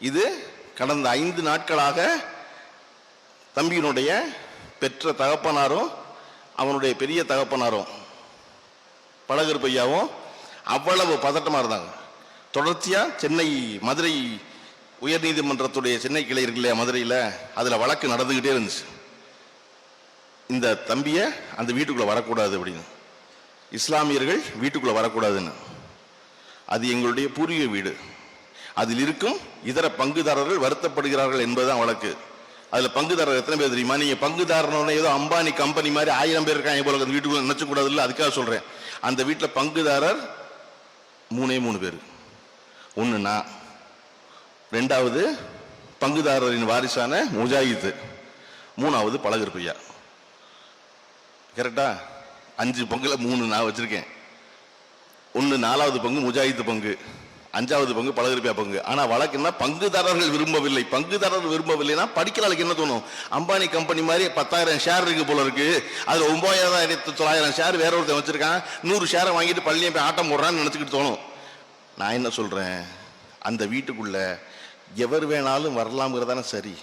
இது கடந்த ஐந்து நாட்களாக தம்பியினுடைய பெற்ற தகப்பனாரும் அவனுடைய பெரிய தகப்பனாரும் பழகர் பையாவும் அவ்வளவு பதட்டமாக இருந்தாங்க. தொடர்ச்சியாக சென்னை மதுரை உயர்நீதிமன்றத்துடைய சென்னை கிளை இருக்கு இல்லையா மதுரையில்? அதில் வழக்கு நடந்துக்கிட்டே இருந்துச்சு. இந்த தம்பியை அந்த வீட்டுக்குள்ளே வரக்கூடாது அப்படின்னு. இஸ்லாமியர்கள் வீட்டுக்குள்ளே வரக்கூடாதுன்னு. அது எங்களுடைய பூர்வீக வீடு. அதில் இருக்கும் இதர பங்குதாரர்கள் வருத்தப்படுகிறார்கள் என்பதுதான் வழக்கு. அதில் பங்குதாரர் எத்தனை பேர் தெரியுமா? நீங்கள் பங்குதாரனோட ஏதோ அம்பானி கம்பெனி மாதிரி ஆயிரம் பேர் இருக்காங்க போல அந்த வீட்டுக்குள்ள நினச்சக்கூடாது இல்லை அதுக்காக சொல்கிறேன் அந்த வீட்டில் பங்குதாரர் மூணே மூணு பேர். ஒன்று நான் ரெண்டாவது பங்குதாரரின் வாரிசான முஜாஹித். மூணாவது பழகர் பையா. கரெக்டா? அஞ்சு பங்குல மூணு நான் வச்சிருக்கேன். ஒன்று நாலாவது பங்கு முஜாஹித் பங்கு. அஞ்சாவது பங்கு பழகரிப்பியா பங்கு. ஆனா வழக்குன்னா பங்குதாரர்கள் விரும்பவில்லை. பங்குதாரர்கள் விரும்பவில்லைன்னா படிக்கிற ஆளுக்கு என்ன தோணும்? அம்பானி கம்பெனி மாதிரி பத்தாயிரம் ஷேர் இருக்கு போல இருக்கு. அதுல ஒன்பதாயிரத்தி தொள்ளாயிரம் ஷேர் வேற ஒருத்தன் வச்சிருக்கான். நூறு ஷேரை வாங்கிட்டு பள்ளியை போய் ஆட்டம் போடுறான்னு நினைச்சுக்கிட்டு தோணும். நான் என்ன சொல்றேன்? அந்த வீட்டுக்குள்ள எவர் வேணாலும் வரலாம்ங்கிறதான சரி.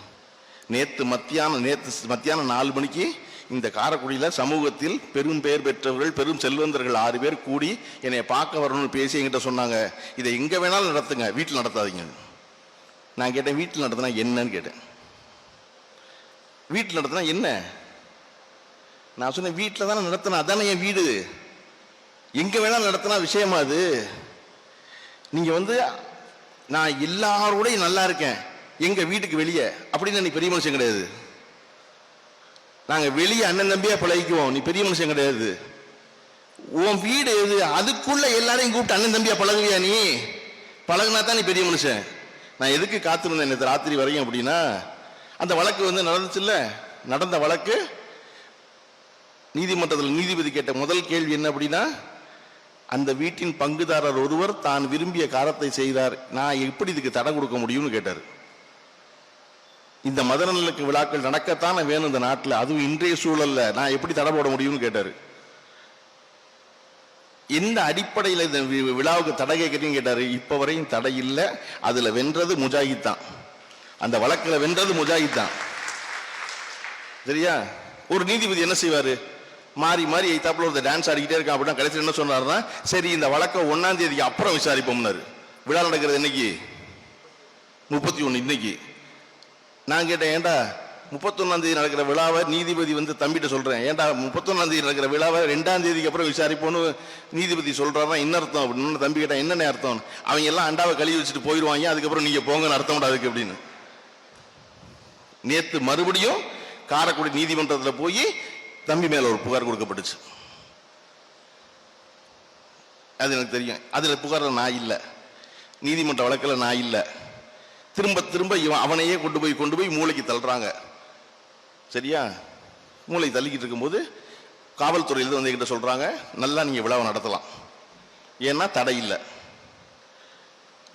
நேற்று மத்தியானம் நேற்று மத்தியானம் நாலு மணிக்கு இந்த காரைக்குடியில் சமூகத்தில் பெரும் பெயர் பெற்றவர்கள் பெரும் செல்வந்தர்கள் ஆறு பேர் கூடி என்னை பார்க்க வரணும்னு பேசி என்கிட்ட சொன்னாங்க. இதை எங்கே வேணாலும் நடத்துங்க. வீட்டில் நடத்தாதீங்க. நான் கேட்டேன் வீட்டில் நடத்தினா என்னன்னு கேட்டேன். வீட்டில் நடத்தினா என்ன? நான் சொன்னேன் வீட்டில் தானே நடத்தினா அதானே என் வீடு? எங்கே வேணாலும் நடத்தினா விஷயமா அது? நீங்கள் வந்து நான் எல்லாரோடையும் நல்லா இருக்கேன். எங்கள் வீட்டுக்கு வெளியே. அப்படின்னு நீ பெரிய மனுஷன் கிடையாது. நாங்கள் வெளியே அண்ணன் தம்பியாக பழகிக்குவோம். நீ பெரிய மனுஷன் கிடையாது. உன் வீடு எது? அதுக்குள்ளே எல்லாரையும் கூப்பிட்டு அண்ணன் தம்பியாக பழகுவியா நீ? பழகுனா தான் நீ பெரிய மனுஷன். நான் எதுக்கு காத்திருந்தேன் நேற்று ராத்திரி வரையும் அப்படின்னா அந்த வழக்கு வந்து நடந்துச்சுல்ல? நடந்த வழக்கு நீதிமன்றத்தில் நீதிபதி கேட்ட முதல் கேள்வி என்ன அப்படின்னா அந்த வீட்டின் பங்குதாரர் ஒருவர் தான் விரும்பிய காரத்தை செய்தார். நான் எப்படி இதுக்கு தடை கொடுக்க முடியும்னு கேட்டார். இந்த மத நல்லிணக்க விழாக்கள் நடக்கத்தானே வேணும் இந்த நாட்டில்? அதுவும் இன்றைய சூழல்ல. நான் எப்படி தடை போட முடியும்னு கேட்டார். எந்த அடிப்படையில் இந்த விழாவுக்கு தடை கேட்குறீங்க கேட்டார். இப்போ வரையும் தடை இல்லை. அதில் வென்றது முஜாஹித் தான். அந்த வழக்கில் வென்றது முஜாஹித் தான். சரியா? ஒரு நீதிபதி என்ன செய்வார்? மாறி மாறி எய்தாப்புல ஒரு டான்ஸ் ஆடிக்கிட்டே இருக்கான் அப்படின்னா கடைசியில் என்ன சொன்னாருன்னா சரி இந்த வழக்கை ஒன்றாம் தேதிக்கு அப்புறம் விசாரிப்போம்னாரு. விழா நடக்கிறது என்னைக்கு? முப்பத்தி ஒன்று இன்னைக்கு. நான் கேட்டேன் ஏன்டா முப்பத்தொன்னாம் தேதி நடக்கிற விழாவை நீதிபதி வந்து தம்பிகிட்ட சொல்றேன்? ஏன்டா முப்பத்தொன்னாம் தேதி நடக்கிற விழாவை ரெண்டாம் தேதிக்கு அப்புறம் விசாரிப்போன்னு நீதிபதி சொல்றாருன்னா என்ன அர்த்தம்? அப்படின்னு தம்பி கேட்டால் என்னென்ன அர்த்தம் அவங்க எல்லாம் அண்டாவை கழுவி வச்சுட்டு போயிடுவாங்க அதுக்கப்புறம் நீங்க போங்கன்னு அர்த்தம் விடாதுக்கு அப்படின்னு. நேத்து மறுபடியும் காரைக்குடி நீதிமன்றத்தில் போய் தம்பி மேல ஒரு புகார் கொடுக்கப்பட்டுச்சு. அது எனக்கு தெரியும். அதில் புகார்ல நான் இல்லை. நீதிமன்ற வழக்கில் நான் இல்லை. திரும்ப திரும்ப இவன் அவனையே கொண்டு போய் கொண்டு போய் மூளைக்கு தள்ளுறாங்க. சரியா? மூளை தள்ளிக்கிட்டு இருக்கும்போது காவல்துறையில வந்து என்கிட்ட சொல்கிறாங்க நல்லா நீங்கள் விழாவை நடத்தலாம். ஏன்னா தடை இல்லை.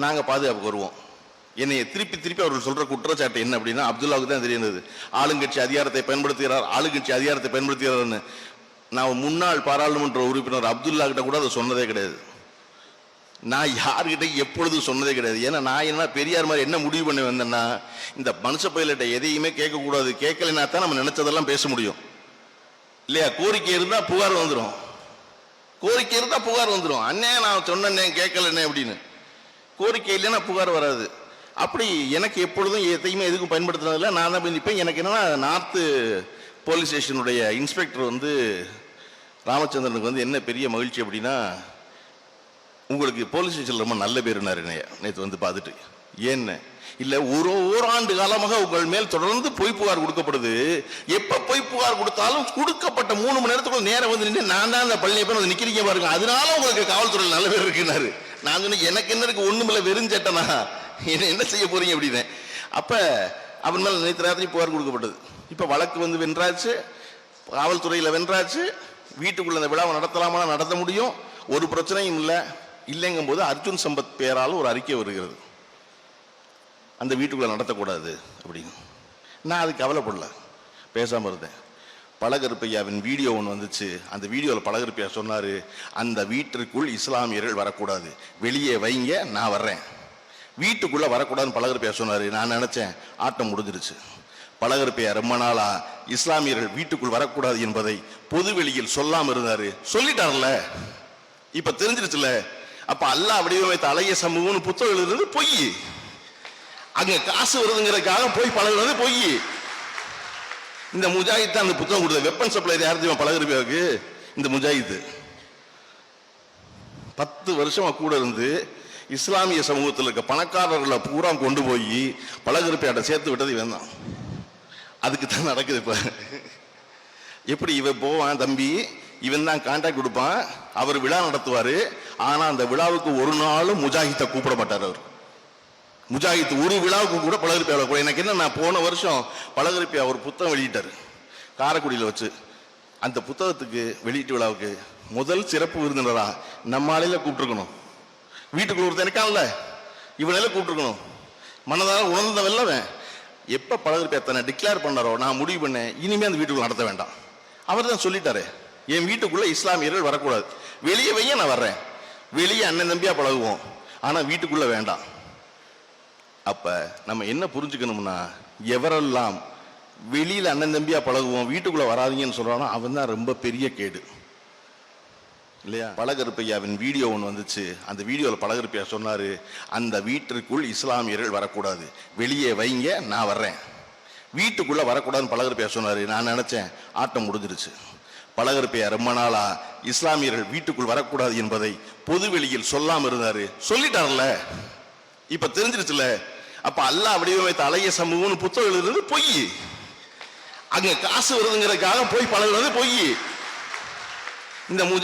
நாங்கள் பாதுகாப்புக்கு வருவோம். என்னைய திருப்பி திருப்பி அவர்கள் சொல்கிற குற்றச்சாட்டு என்ன அப்படின்னா அப்துல்லாவுக்கு தான் தெரியுது ஆளுங்கட்சி அதிகாரத்தை பயன்படுத்துகிறார் ஆளுங்கட்சி அதிகாரத்தை பயன்படுத்துகிறார்னு. நான் முன்னாள் பாராளுமன்ற உறுப்பினர் அப்துல்லா கிட்ட கூட அதை சொன்னதே கிடையாது. நான் யார்கிட்ட எப்பொழுதும் சொன்னதே கிடையாது. ஏன்னா நான் என்ன பெரியார் மாதிரி என்ன முடிவு பண்ணி வந்தேன்னா இந்த மனுஷ பயிலிட்ட எதையுமே கேட்கக்கூடாது. கேட்கலைன்னா தான் நம்ம நினைச்சதெல்லாம் பேச முடியும். இல்லையா? கோரிக்கை இருந்தால் புகார் வந்துடும் கோரிக்கை இருந்தால் புகார் வந்துடும் அண்ணே நான் சொன்னேன்னே கேட்கலண்ணே அப்படின்னு. கோரிக்கை இல்லைன்னா புகார் வராது. அப்படி எனக்கு எப்பொழுதும் எதையுமே எதுக்கும் பயன்படுத்துனதில்ல நான் தான் போய் நிற்பேன் எனக்கு என்னன்னா நார்த்து போலீஸ் ஸ்டேஷனுடைய இன்ஸ்பெக்டர் வந்து ராமச்சந்திரனுக்கு வந்து என்ன பெரிய மகிழ்ச்சி அப்படின்னா உங்களுக்கு போலீஸ் ஸ்டேஷன் ரொம்ப நல்ல பேருனாரு என்னைய. நேற்று வந்து பார்த்துட்டு. ஏன்னு? இல்லை ஒரு ஓராண்டு காலமாக உங்கள் மேல் தொடர்ந்து பொய் புகார் கொடுக்கப்படுது. எப்போ பொய் புகார் கொடுத்தாலும் கொடுக்கப்பட்ட மூணு மணி நேரத்துக்குள்ள நேரம் வந்து நின்று நான் தான் அந்த பள்ளியை போய் வந்து நிற்கிறீங்க பாருங்க. அதனால உங்களுக்கு காவல்துறையில் நல்ல பேர் இருக்குனாரு நான் சொன்னேன் எனக்கு என்ன இருக்கு? ஒண்ணுமில்ல வெறும் சேட்டனா? என்ன என்ன செய்ய போறீங்க? அப்படின்னு அப்போ அவன் மேலே நேற்று ராத்திரி புகார் கொடுக்கப்பட்டது. இப்போ வழக்கு வந்து வென்றாச்சு. காவல்துறையில் வென்றாச்சு. வீட்டுக்குள்ள அந்த விழாவை நடத்தலாமா நடத்த முடியும். ஒரு பிரச்சனையும் இல்லை. இல்லைங்கும் போது அர்ஜுன் சம்பத் பேரால் ஒரு அறிக்கை வருகிறது. அந்த வீட்டுக்குள்ளே நடத்தக்கூடாது அப்படின்னு. நான் அது கவலைப்படல. பேசாமல் இருந்தேன். பழகருப்பையாவின் வீடியோ ஒன்று வந்துச்சு. அந்த வீடியோவில் பழகருப்பையா சொன்னார் அந்த வீட்டிற்குள் இஸ்லாமியர்கள் வரக்கூடாது. வெளியே வைங்க நான் வர்றேன். வீட்டுக்குள்ளே வரக்கூடாதுன்னு பழகர் பேச நான் நினச்சேன் ஆட்டம் முடிஞ்சிருச்சு. பழகருப்பையா ரொம்ப நாளா இஸ்லாமியர்கள் வீட்டுக்குள் வரக்கூடாது என்பதை பொது வெளியில் சொல்லாமல் இருந்தார். சொல்லிட்டார்ல. இப்போ தெரிஞ்சிருச்சுல. அப்ப அல்லாஹ் வடிவமைத்த அழகிய சமூகம்னு புத்தகம் எழுதுறது பொய். அங்க காசு வருதுங்கிறதுக்காக போய் பழகுறது பொய். இந்த முஜாஹித் தான் அந்த புத்தகம் கொடுத்தது. வெப்பன் சப்ளை யார் தெரியுமா? பழகிருப்பியாவுக்கு இந்த முஜாஹித். பத்து வருஷமா கூட இருந்து இஸ்லாமிய சமூகத்தில் இருக்க பணக்காரர்களை பூரா கொண்டு போய் பழகிருப்பையாட்ட சேர்த்து விட்டது இவன் தான். அதுக்கு தான் நடக்குது இப்போ. எப்படி இவன் போவான் தம்பி? இவன் தான் கான்டாக்ட் கொடுப்பான். அவர் விழா நடத்துவார். ஆனா அந்த விழாவுக்கு ஒரு நாளும் முஜாஹித்தை கூப்பிட மாட்டார் அவர். முஜாஹித் ஒரு விழாவுக்கு கூட பழகரிப்பியாவில் கூட எனக்கு என்ன நான் போன வருஷம் பழகிருப்பியா ஒரு புத்தகம் வெளியிட்டார். காரைக்குடியில் வச்சு. அந்த புத்தகத்துக்கு வெளியீட்டு விழாவுக்கு முதல் சிறப்பு விருந்தினரா நம்ம ஆளையில கூப்பிட்டுருக்கணும். வீட்டுக்குள்ள ஒருத்தர் இருக்கான்ல இவனையில கூப்பிட்டுருக்கணும். மனதார உணர்ந்த வெல்லவன் எப்போ பழகரிப்பியா தன்னை டிக்ளேர் பண்ணாரோ நான் முடிவு பண்ணேன். இனிமே அந்த வீட்டுக்குள்ள நடத்த வேண்டாம். அவர் தான் சொல்லிட்டாரு. என் வீட்டுக்குள்ள இஸ்லாமியர்கள் வரக்கூடாது. வெளியே வைய நான் வர்றேன். வெளியே அண்ணன் தம்பியாக பழகுவோம். ஆனால் வீட்டுக்குள்ள வேண்டாம். அப்போ நம்ம என்ன புரிஞ்சுக்கணும்னா எவரெல்லாம் வெளியில் அண்ணன் தம்பியாக பழகுவோம் வீட்டுக்குள்ளே வராதீங்கன்னு சொல்கிறானோ அவன் தான் ரொம்ப பெரிய கேடு. இல்லையா? பழகருப்பையாவின் வீடியோ ஒன்று வந்துச்சு. அந்த வீடியோவில் பழகருப்பையா சொன்னார் அந்த வீட்டிற்குள் இஸ்லாமியர்கள் வரக்கூடாது. வெளியே வைங்க நான் வர்றேன். வீட்டுக்குள்ளே வரக்கூடாதுன்னு பழகருப்பையா சொன்னார். நான் நினச்சேன் ஆட்டம் முடிஞ்சிருச்சு. பழகருப்பையா ரொம்ப நாளா இஸ்லாமியர்கள் வீட்டுக்குள் வரக்கூடாது என்பதை பொது வெளியில் சொல்லாம இருந்தாரு. சொல்லிட்டார்ல இப்ப தெரிஞ்சிருச்சுல அப்ப அல்லாஹ் வடிவமைத்த அழகிய சமூகம்னு புத்தகம் எழுதுறது பொய். அங்க காசு வருதுங்கிறதுக்காக போய் பழகுறது பொய். இந்த